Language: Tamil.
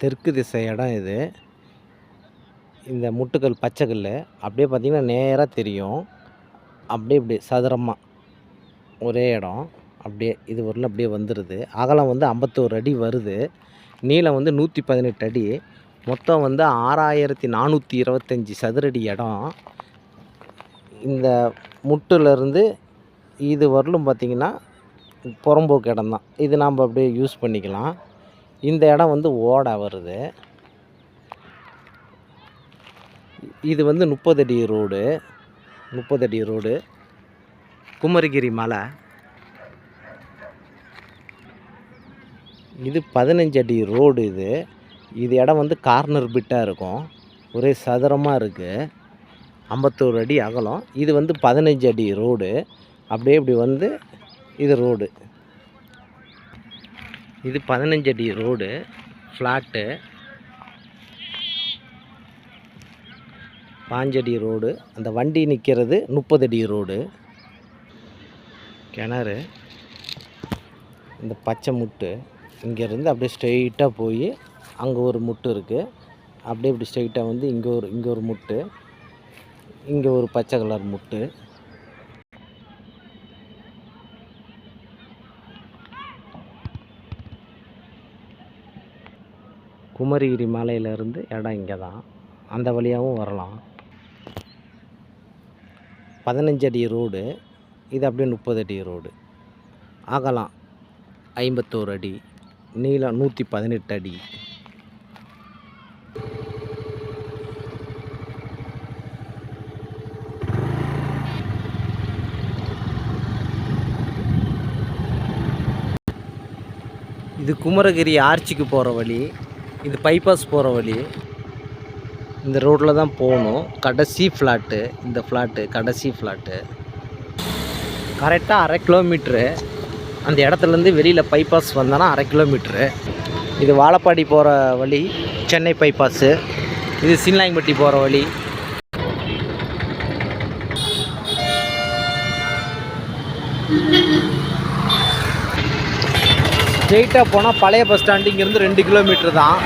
தெற்கு திசை இடம் இது. இந்த முட்டுக்கல் பச்சைக்கல் அப்படியே பார்த்திங்கன்னா நேராக தெரியும். அப்படியே இப்படி சதுரமாக ஒரே இடம். அப்படியே இது வரலும் அப்படியே வந்துடுது அகலம் வந்து ஐம்பத்தோரு அடி வருது. நீளம் வந்து நூற்றி பதினெட்டு அடி. மொத்தம் வந்து ஆறாயிரத்தி நானூற்றி இருபத்தஞ்சி சதுரடி இடம். இந்த முட்டுலேருந்து இது வரலும் பார்த்திங்கன்னா புறம்போக்கு இடம் தான். இது நாம் அப்படியே யூஸ் பண்ணிக்கலாம். இந்த இடம் வந்து ஓடை வருது. இது வந்து முப்பது அடி ரோடு. முப்பது அடி ரோடு. குமரிகிரி மலை. இது பதினஞ்சு அடி ரோடு இது. இது இடம் வந்து கார்னர் பிட்டாக இருக்கும். ஒரே சதுரமாக இருக்குது ஐம்பத்தோரு அடி அகலம். இது வந்து பதினஞ்சு அடி ரோடு. அப்படியே இப்படி வந்து இது ரோடு. இது பதினஞ்சு அடி ரோடு ஃப்ளாட்டு. பாஞ்சடி ரோடு. அந்த வண்டி நிற்கிறது முப்பது அடி ரோடு. கிணறு. இந்த பச்சை முட்டு. இங்கேருந்து அப்படியே ஸ்ட்ரெயிட்டாக போய் அங்கே ஒரு முட்டு இருக்குது அப்படியே இப்படி ஸ்ட்ரெயிட்டாக வந்து இங்கே ஒரு இங்கே ஒரு முட்டு. இங்கே ஒரு பச்சை கலர் முட்டு. குமரிகிரி மலையிலேருந்து இடம் இங்கே தான். அந்த வழியாகவும் வரலாம். பதினஞ்சு அடி ரோடு இது அப்படியே முப்பது அடி ரோடு. அகலம் ஐம்பத்தோரு அடி நீளம் நூற்றி பதினெட்டு அடி. இது குமரகிரி ஆர்ச்சிக்கு போகிற வழி. இது பைபாஸ் போகிற வழி. இந்த ரோட்டில் தான் போகணும். கடைசி ஃப்ளாட்டு இந்த ஃப்ளாட்டு கடைசி ஃப்ளாட்டு கரெக்டாக அரை கிலோமீட்ரு அந்த இடத்துலேருந்து வெளியில் பைபாஸ் வந்தோன்னா அரை கிலோமீட்ரு இது வாழப்பாடி போகிற வழி சென்னை பைபாஸு இது சின்லாயம்பட்டி போகிற வழி. ஸ்ட்ரெயிட்டாக போனால் பழைய பஸ் ஸ்டாண்டு இங்கேருந்து ரெண்டு கிலோமீட்டர் தான்.